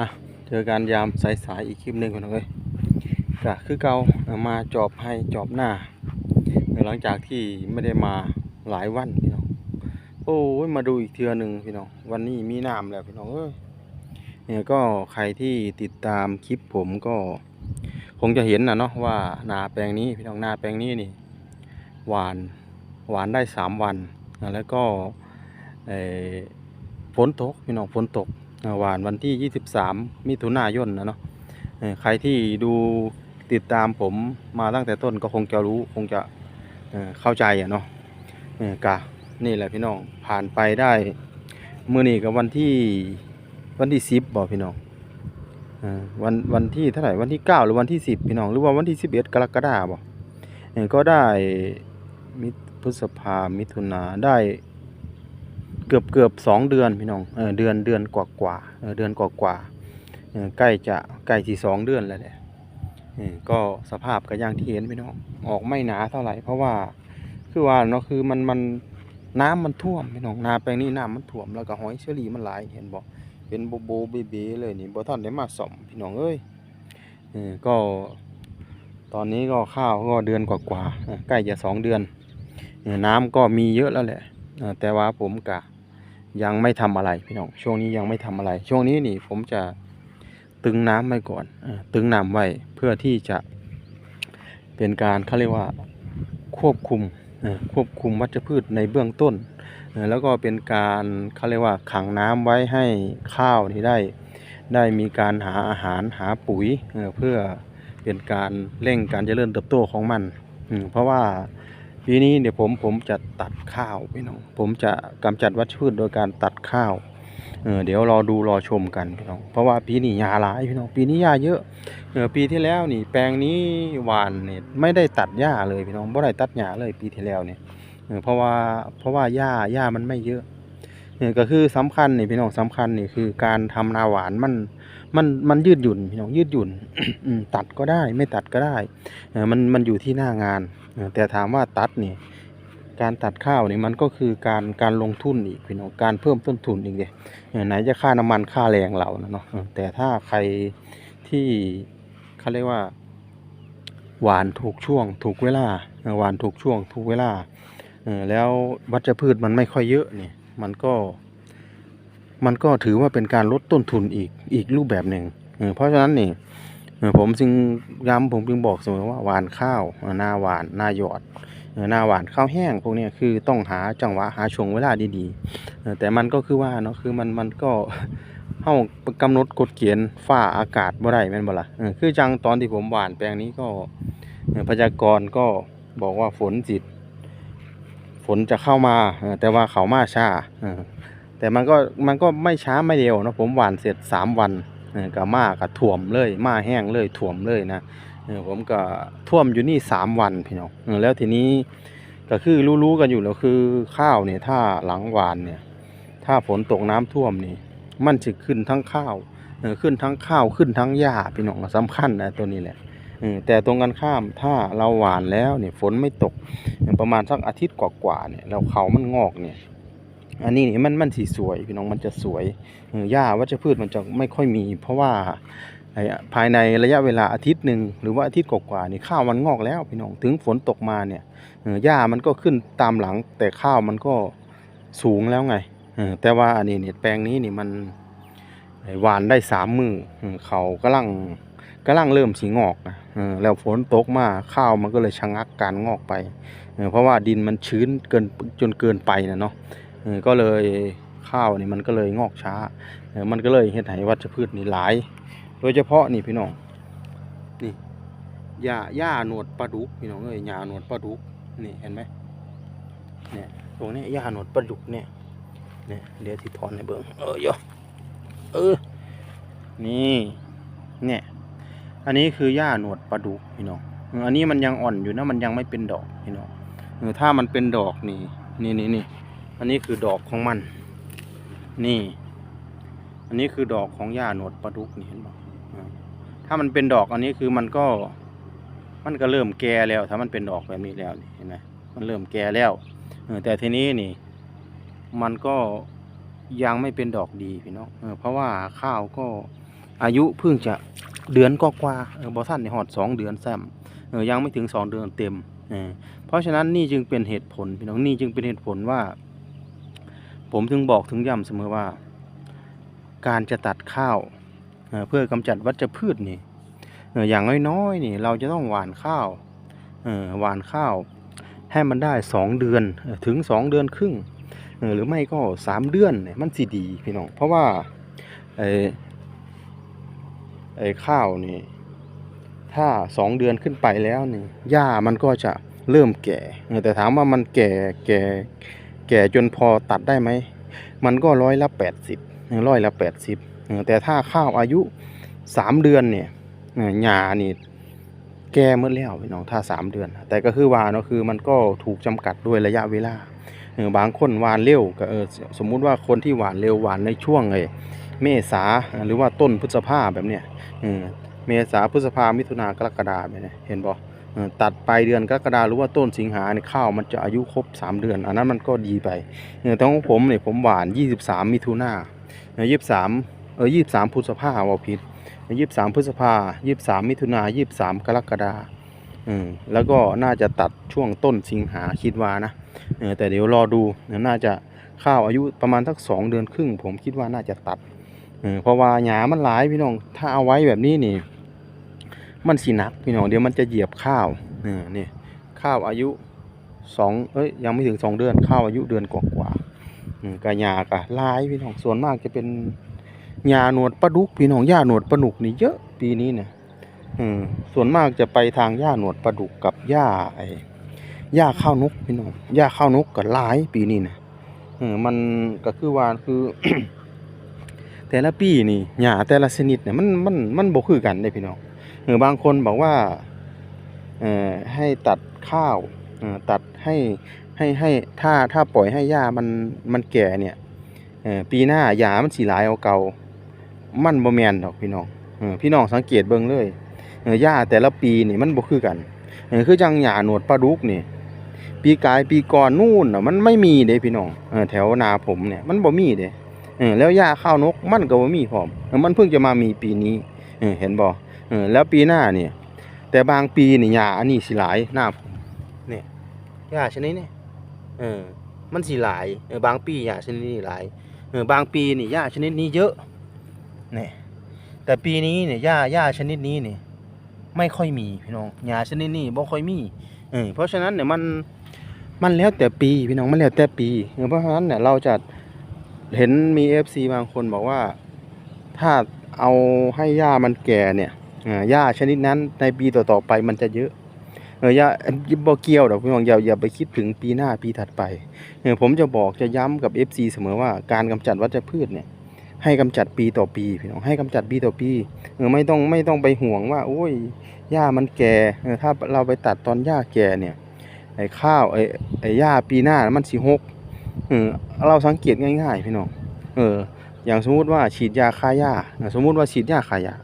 อะเจอการยามสายๆอีกคลิปหนึ่งก่อนเลยก็คือเกามาจอบให้จอบหน้า หลังจากที่ไม่ได้มาหลายวันพี่น้องโอ้ยมาดูอีกเทือหนึ่งพี่น้องวันนี้มีน้ำแล้วพี่น้องเอ้ยเนี่ยก็ใครที่ติดตามคลิปผมก็คงจะเห็นนะเนาะว่านาแปลงนี้พี่น้องนาแปลงนี้นี่หวานหวานได้สามวันแล้วก็ฝนตกพี่น้องฝนตก หวานวันที่ 23 มิถุนายนนะเนาะใครที่ดูติดตามผมมาตั้งแต่ต้นก็คงจะรู้คงจะเข้าใจอะเนาะกะนี่แหละพี่น้องผ่านไปได้เมื้อนี้กับวันที่วันที่10บ่พี่น้องวันวันที่เท่าไหร่วันที่9หรือวันที่10พี่น้องหรือว่าวันที่11กรกฎาคมบอ่อก็ได้มิถุพฤษภามิถุนาได้ เกือบเกือบสองเดือนพี่น้องเออเดือนเดือนกว่ากว่าเออเดือนกว่ากว่าเออใกล้จะใกล้ที่สองเดือนแล้วแหละเออก็สภาพก็อย่างที่เห็นพี่น้องออกไม่หนาเท่าไหร่ เพราะว่าคือว่าเนาะคือมันมันน้ำมันท่วมพี่น้องนาแปลงนี้น้ำมันท่วมแล้วก็หอยเชอรี่มันหลายเห็นบ่เป็นโบโบเบเบเลยนี่บ่ทันได้มาซ่อมพี่น้องเอ้ยเออก็ ตอนนี้ก็ข้าวก็เดือนกว่าๆเอ่อใกล้จะสองเดือน น้ำก็มีเยอะแล้วแหละแต่ว่าผมกะ ยังไม่ทำอะไรพี่น้องช่วงนี้ยังไม่ทำอะไร ช่วงนี้นี่ผมจะตึงน้ำไว้ก่อนตึงน้ำไว้เพื่อที่จะเป็นการเขาเรียกว่าควบคุมควบคุมวัชพืชในเบื้องต้น แล้วก็เป็นการเขาเรียกว่าขังน้ำไว้ให้ข้าวนี่ได้ ได้มีการหาอาหารหาปุ๋ยเพื่อเป็นการเร่งการเจริญเติบโตของมัน เพราะว่า ปีนี้เดี๋ยวผมผมจะตัดข้าวพี่น้อง ผมจะกำจัดวัชพืชโดยการตัดข้าวเออเดี๋ยวรอดูรอชมกันพี่น้อง เพราะว่าปีนี้ยาหลายพี่น้อง ปีนี้ยาเยอะเออปีที่แล้วนี่แปลงนี้หวานเนี่ยไม่ได้ตัดหญ้าเลยพี่น้องไม่ได้ตัดหญ้าเลยปีที่แล้วเนี่ยเออเพราะว่าเพราะว่าหญ้าหญ้ามันไม่เยอะเออก็คือสำคัญนี่พี่น้องสำคัญนี่คือการทำนาหวานมันมันมันยืดหยุ่นพี่น้องยืดหยุ่นตัดก็ได้ไม่ตัดก็ได้เออมันมันอยู่ที่หน้างาน แต่ถามว่าตัดนี่การตัดข้าวนี่มันก็คือการการลงทุนอีกพี่น้องการเพิ่มต้นทุนอีกเดยไหนจะค่าน้ำมันค่าแรงเรานะเนาะแต่ถ้าใครที่เขาเรียกว่าหวานถูกช่วงถูกเวลาหวานถูกช่วงถูกเวลาแล้ววัชพืชมันไม่ค่อยเยอะเนี่ยมันก็ มันก็ถือว่าเป็นการลดต้นทุนอีกอีกรูปแบบหนึ่งเพราะฉะนั้นนี่ ผมจึงย้ำผมจึงบอกเสมอว่าหวานข้าวหน้าหวานหน้าหยอดหน้าหวานข้าวแห้งพวกนี้คือต้องหาจังหวะหาช่วงเวลาดีๆแต่มันก็คือว่าเนาะคือมันมันก็เฮากำหนดกฎเกณฑ์ฟ้าอากาศบ่ได้แม่นบ่ล่ะคือจังตอนที่ผมหวานแปลงนี้ก็พยากรณ์ก็บอกว่าฝนสิฝนจะเข้ามาแต่ว่าเขามาช้าแต่มันก็มันก็ไม่ช้าไม่เร็วนะผมหวานเสร็จสามวัน ก็มาก็ถ่วมเลย มาแห้งเลยถ่วมเลยนะผมก็ท่วมอยู่นี่สามวันพี่น้องแล้วทีนี้ก็คือรู้ๆกันอยู่แล้วคือข้าวเนี่ยถ้าหลังหวานเนี่ย ถ้าฝนตกน้ำท่วมนี่ มันจะขึ้นทั้งข้าวเออขึ้นทั้งข้าวขึ้นทั้งหญ้าพี่น้องสำคัญนะตัวนี้แหละแต่ตรงกันข้ามถ้าเราหวานแล้วเนี่ยฝนไม่ตกประมาณสักอาทิตย์กว่าๆเนี่ยแล้วเขามันงอกเนี่ย อันนี้นี่มันมันสีสวยพี่น้องมันจะสวยหญ้าวัชพืชมันจะไม่ค่อยมี เพราะว่าภายในระยะเวลาอาทิตย์หนึ่งหรือว่าอาทิตย์กว่าๆนี่ข้าวมันงอกแล้วพี่น้องถึงฝนตกมาเนี่ยหญ้ามันก็ขึ้นตามหลัง แต่ข้าวมันก็สูงแล้วไงแต่ว่าอันนี้เนี่ยแปลงนี้นี่มันหวานได้สามมือเขากำลังกำลังเริ่มสีงอกนะแล้วฝนตกมาข้าวมันก็เลยชะงักการงอกไป เพราะว่าดินมันชื้นเกินจนเกินไปนะเนาะ ก็เลยข้าวนี่มันก็เลยงอกช้า มันก็เลยเฮ็ดให้วัชพืชนี่หลาย โดยเฉพาะนี่พี่น้องนี่หญ้าหญ้าหนวดปลาดุกพี่น้องเอ้ยหญ้าหนวดปลาดุกนี่เห็นไหมเนี่ยตรงนี้หญ้าหนวดปลาดุกเนี่ยเนี่ยเดี๋ยวที่ถอนให้เบิ่งเออโยเออนี่เนี่ยอันนี้คือหญ้าหนวดปลาดุกพี่น้องอออันนี้มันยังอ่อนอยู่นะมันยังไม่เป็นดอกพี่น้องเออถ้ามันเป็นดอกนี่นี่นี่นี่ อันนี้คือดอกของมัน นี่ อันนี้คือดอกของหญ้าหนวดปลาดุกนี่เห็นบอ่าถ้ามันเป็นดอกอันนี้คือมันก็ มันก็เริ่มแก่แล้ว ถ้ามันเป็นดอกแบบนี้แล้วเห็นไหมมันเริ่มแก่แล้วแต่ทีนี้นี่ มันก็ยังไม่เป็นดอกดีพี่น้องเพราะว่าข้าวก็อายุเพิ่งจะเดือนก็กว่าๆเออบอท่านในหอดสองเดือนแซมยังไม่ถึงสองเดือนเต็ม เพราะฉะนั้นนี่จึงเป็นเหตุผลพี่น้องนี่จึงเป็นเหตุผลว่า ผมถึงบอกถึงย้ำเสมอว่า การจะตัดข้าวเพื่อกำจัดวัชพืชนี่อย่างน้อยๆนี่เราจะต้องหว่านข้าวหว่านข้าว ให้มันได้สองเดือนถึงสองเดือนครึ่งหรือไม่ก็สามเดือนมันสิดีพี่น้องเพราะว่าไอ้ไอ้ข้าวนี่ถ้าสองเดือนขึ้นไปแล้วนี่หญ้ามันก็จะเริ่มแก่แต่ถามว่ามันแก่แก่ แก่จนพอตัดได้ไหม มันก็ร้อยละแปดสิบร้อยละแปดสิบแต่ถ้าข้าวอายุสามเดือนเนี่ยหญ้านี่แก่หมดแล้วพี่น้องถ้าสามเดือน แต่ก็คือว่าเนาะคือมันก็ถูกจำกัดด้วยระยะเวลาบางคนหวานเร็วก็เออสมมุติว่าคนที่หวานเร็วหวานในช่วงไอ้เมษาหรือว่าต้นพฤษภาแบบเนี้ยเออเมษาพฤษภามิถุนากรกฎาแบบนี้เห็นบ่ ตัดไปเดือนกรกฎาหรือว่าต้นสิงหาเนี่ยข้าวมันจะอายุครบ 3 เดือน อันนั้นมันก็ดีไปเออแต่ของผมเนี่ยผมหวาน 23 มิถุนาเออ23เออ23พฤษภาว่าผิดเออ23พฤษภา23มิถุนา23กรกฎาอืมแล้วก็น่าจะตัดช่วงต้นสิงหาคิดว่านะเออแต่เดี๋ยวรอดูเออน่าจะข้าวอายุประมาณสัก2เดือนครึ่ง ผมคิดว่าน่าจะตัดเออเพราะว่าหญ้ามันหลายพี่น้องถ้าเอาไว้แบบนี้นี่ มันสิหนักพี่น้องเดี๋ยวมันจะเหยียบข้าวเออนี่ข้าวอายุสองเอ้ยยังไม่ถึงสองเดือนข้าวอายุเดือนกว่าๆอืมกะหญ้ากะลายพี่น้องส่วนมากจะเป็นหญ้าหนวดปลาดุกพี่น้องหญ้าหนวดปลาดุกนี่เยอะปีนี้เนี่ยอืมส่วนมากจะไปทางหญ้าหนวดปลาดุกกับหญ้าไอหญ้าข้าวนกพี่น้องหญ้าข้าวนกก็หลายปีนี้นะเออมันก็คือว่าคือแต่ละปีนี่หญ้าแต่ละชนิดเนี่ยมันมันมันบ่คือกันเด้พี่น้อง เออบางคนบอกว่าให้ตัดข้าวตัดให้ให้ให้ถ้าถ้าปล่อยให้หญ้ามันมันแก่เนี่ยปีหน้าหญ้ามันสิหลายเอาเก่ามันบ่แมนดอกพี่น้องพี่น้องสังเกตเบิ่งเลยหญ้าแต่ละปีนี่มันบ่คือกันคือจังหญ้าหนวดปลาดุกนี่ปีกายปีก่อนนู่นน่ะมันไม่มีเด้พี่น้องแถวนาผมเนี่ยมันบ่มีเด้แล้วหญ้าข้าวนกมันก็บ่มีพร้อมมันเพิ่งจะมามีปีนี้เห็นบ่ เออแล้วปีหน้าเนี่ย แต่บางปีเนี่ยหญ้าอันนี้สิหลายหน้าผมเนี่ยหญ้าชนิดนี้เออมันสิหลายเออบางปีหญ้าชนิดนี้หลายเออบางปีนี่หญ้าชนิดนี้เยอะเนี่ยแต่ปีนี้เนี่ยหญ้าหญ้าชนิดนี้เนี่ยไม่ค่อยมีพี่น้องหญ้าชนิดนี้บ่ค่อยมีเออเพราะฉะนั้นเนี่ยมันมันแล้วแต่ปีพี่น้องมันแล้วแต่ปีเออเพราะฉะนั้นเนี่ยเราจะเห็นมี FC บางคนบอกว่า ถ้าเอาให้หญ้ามันแก่เนี่ย หญ้าชนิดนั้นในปีต่อๆไปมันจะเยอะเออหญ้าบ่เกี่ยวดอกพี่น้องอย่าอย่าไปคิดถึงปีหน้าปีถัดไปเออผมจะบอกจะย้ำกับ FC เสมอว่าการกำจัดวัชพืชเนี่ยให้กำจัดปีต่อปีพี่น้องให้กำจัดปีต่อปีเออไม่ต้องไม่ต้องไปห่วงว่าโอ้ยหญ้ามันแก่เออถ้าเราไปตัดตอนหญ้าแก่เนี่ยไอ้ข้าวไอ้ไอ้หญ้าปีหน้ามันสิหกเออเราสังเกตง่ายๆพี่น้องเอออย่างสมมุติว่าฉีดยาฆ่าหญ้าสมมุติว่าฉีดยาฆ่าหญ้า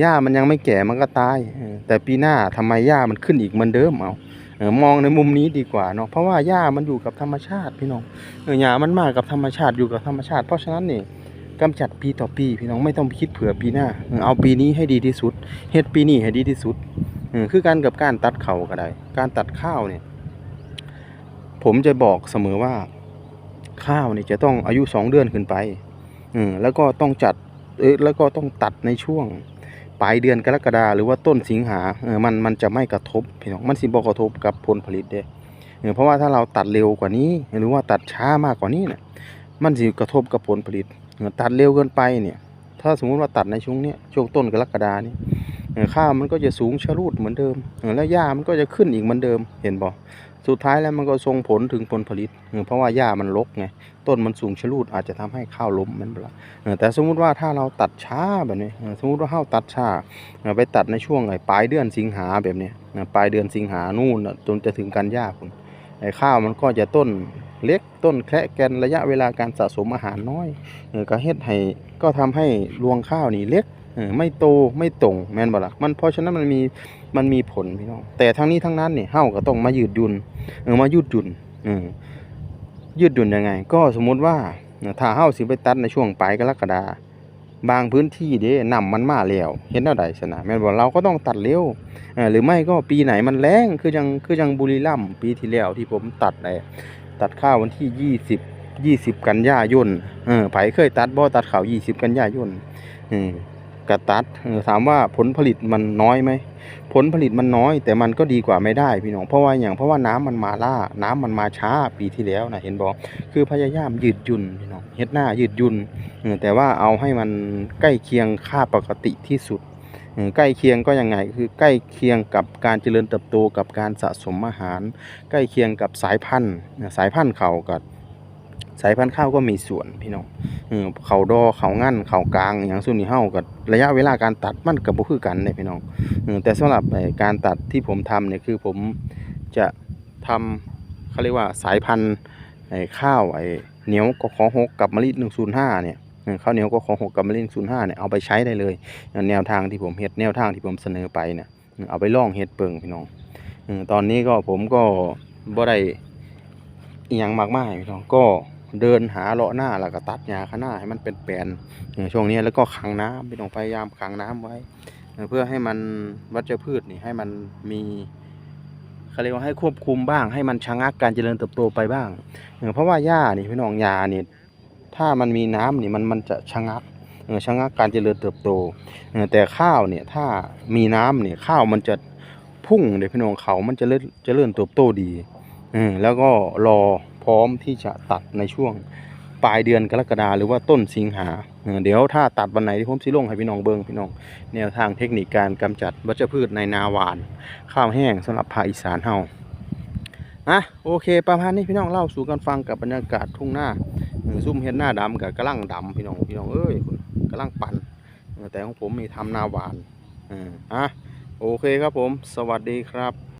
หญ้ามันยังไม่แก่มันก็ตาย แต่ปีหน้าทำไมหญ้ามันขึ้นอีกเหมือนเดิมเอามองในมุมนี้ดีกว่าเนาะเพราะว่าหญ้ามันอยู่กับธรรมชาติพี่น้องเออหญ้ามันมากับธรรมชาติอยู่กับธรรมชาติ เพราะฉะนั้นนี่กำจัดปีต่อปีพี่น้องไม่ต้องคิดเผื่อปีหน้า เอาปีนี้ให้ดีที่สุดเฮ็ดปีนี้ให้ดีที่สุดคือการกับการตัดเข่าก็ได้ การตัดข้าวเนี่ยผมจะบอกเสมอว่าข้าวเนี่ยจะต้องอายุสองเดือนขึ้นไป อืแล้วก็ต้องจัดเออแล้วก็ต้องตัดในช่วง ปลายเดือนกรกฎาหรือว่าต้นสิงหาเออมันมันจะไม่กระทบพี่น้องมันสิบ่กระทบกับผลผลิตเด้เออเพราะว่าถ้าเราตัดเร็วกว่านี้ หรือว่าตัดช้ามากกว่านี้เนี่ยมันสิกระทบกับผลผลิตเออตัดเร็วเกินไปเนี่ย ถ้าสมมุติว่าตัดในช่วงเนี้ยช่วงต้นกรกฎานี่เออข้าวมันก็จะสูงชะลูดเหมือนเดิมเออแล้วหญ้ามันก็จะขึ้นอีกเหมือนเดิมเห็นบ่สุดท้ายแล้วมันก็ส่งผลถึงผลผลิตเออเพราะว่าหญ้ามันรกไง ต้นมันสูงชะลูดอาจจะทำให้ข้าวล้มแมันเปล่าแต่สมมุติว่าถ้าเราตัดช้าแบบนี้สมมุติว่าเราตัดช้าไปตัดในช่วงไอ้ปลายเดือนสิงหาแบบนี้ปลายเดือนสิงหานู่นจนจะถึงกันยาคุณไอ้ข้าวมันก็จะต้นเล็กต้นแคระแกนระยะเวลาการสะสมอาหารน้อยเอก็เฮ็ดให้ก็ทำให้รวงข้าวนี่เล็กไม่โตไม่ตรงแม่นบ่ล่ะมันเพราะฉะนั้นมันมีมันมีผลพี่น้องแต่ทั้งนี้ทั้งนั้นเนี่ยเฮาก็ต้องมายืดยุนเออมายืดยุนเออ ยืดหยุ่นยังไง ก็สมมุติว่าถ้าเฮาสิไปตัดในช่วงปลายกรกฎาบางพื้นที่เด้น้ำมันมาแล้วเฮ็ดแนวใดซั่นะแม่นบ่เราก็ต้องตัดเร็วหรือไม่ก็ปีไหนมันแล้งคือจังคือจังบุรีรัมย์ปีที่แล้วที่ผมตัดไอ้ตัดข้าววันที่ 20 20 กันยายนเออไผเคยตัดบ่ตัดข้าว20 กันยายนเออ ก็ตัดถามว่าผลผลิตมันน้อยไหมผลผลิตมันน้อย แต่มันก็ดีกว่าไม่ได้พี่น้องเพราะว่าอย่างเพราะว่าน้ำมันมาล่า น้ำมันมาช้าปีที่แล้วนะเห็นบอกคือพยายามยืดยุ่นพี่น้องเฮ็ดหน้ายืดยุ่นแต่ว่าเอาให้มันใกล้เคียงค่าปกติที่สุดใกล้เคียงก็ยังไงคือใกล้เคียงกับการเจริญเติบโตกับการสะสมอาหาร ใกล้เคียงกับสายพันธุ์สายพันธุ์เขากับ สายพันธุ์ข้าวก็มีส่วนพี่น้องเขาดอเขางั้นเขากลางอย่างส่วนนี้เฮ้ากับระยะเวลาการตัดมันก็บ่คือกันเด้พี่น้องแต่สำหรับการตัดที่ผมทำเนี่ยคือผมจะทำเขาเรียกว่าสายพันธุ์ข้าวไอ้เหนียวกขอหกกับมะลิหนึ่งศูนย์ห้าเนี่ยเข้าวเหนียวกขอหกกับมะลิหนึ่งศูนย์ห้าเนี่ยเอาไปใช้ได้เลยแนวทางที่ผมเฮ็ดแนวทางที่ผมเสนอไปเนี่ยเอาไปล่องเฮ็ดเปิงพี่น้องตอนนี้ก็ผมก็บ่ได้อียังมากมายพี่น้องก็ เดินหาเลาะหน้าแล้วก็ตัดหญ้าข้างหน้าให้มันเป็นแปลนช่วงนี้แล้วก็ขังน้ำพี่น้องพยายามขังน้ำไว้ เพื่อให้มันวัชพืชนี่ให้มันมีเขาเรียกว่าให้ควบคุมบ้าง ให้มันชะงักการเจริญเติบโตไปบ้างเออเพราะว่าหญ้านี่พี่น้องหญ้านี่ถ้ามันมีน้ำนี่มันมันจะชะงักเออชะงักการเจริญเติบโตแต่ข้าวเนี่ยถ้ามีน้ำเนี่ยข้าวมันจะพุ่งเดี๋ยวพี่น้องเขามันจะเริ่มเจริญเติบโตดีอแล้วก็รอ พร้อมที่จะตัดในช่วงปลายเดือนกรกฎาหรือว่าต้นสิงหา เดี๋ยวถ้าตัดวันไหนที่ผมสิลงให้พี่น้องเบิ่งพี่น้องแนวทางเทคนิคการกำจัดวัชพืชในนาหวาน ข้าวแห้งสำหรับภาคอีสานเฮาอะโอเค ประมาณนี้พี่น้องเล่าสู่กันฟังกับบรรยากาศทุ่งหน้าเออซุ่มเห็ดหน้าดำกับกระลังดำพี่น้องพี่น้องเอ้ยคุณกระลังปั่นแต่ของผมมีทำนาหวานอออะโอเคครับผม สวัสดีครับ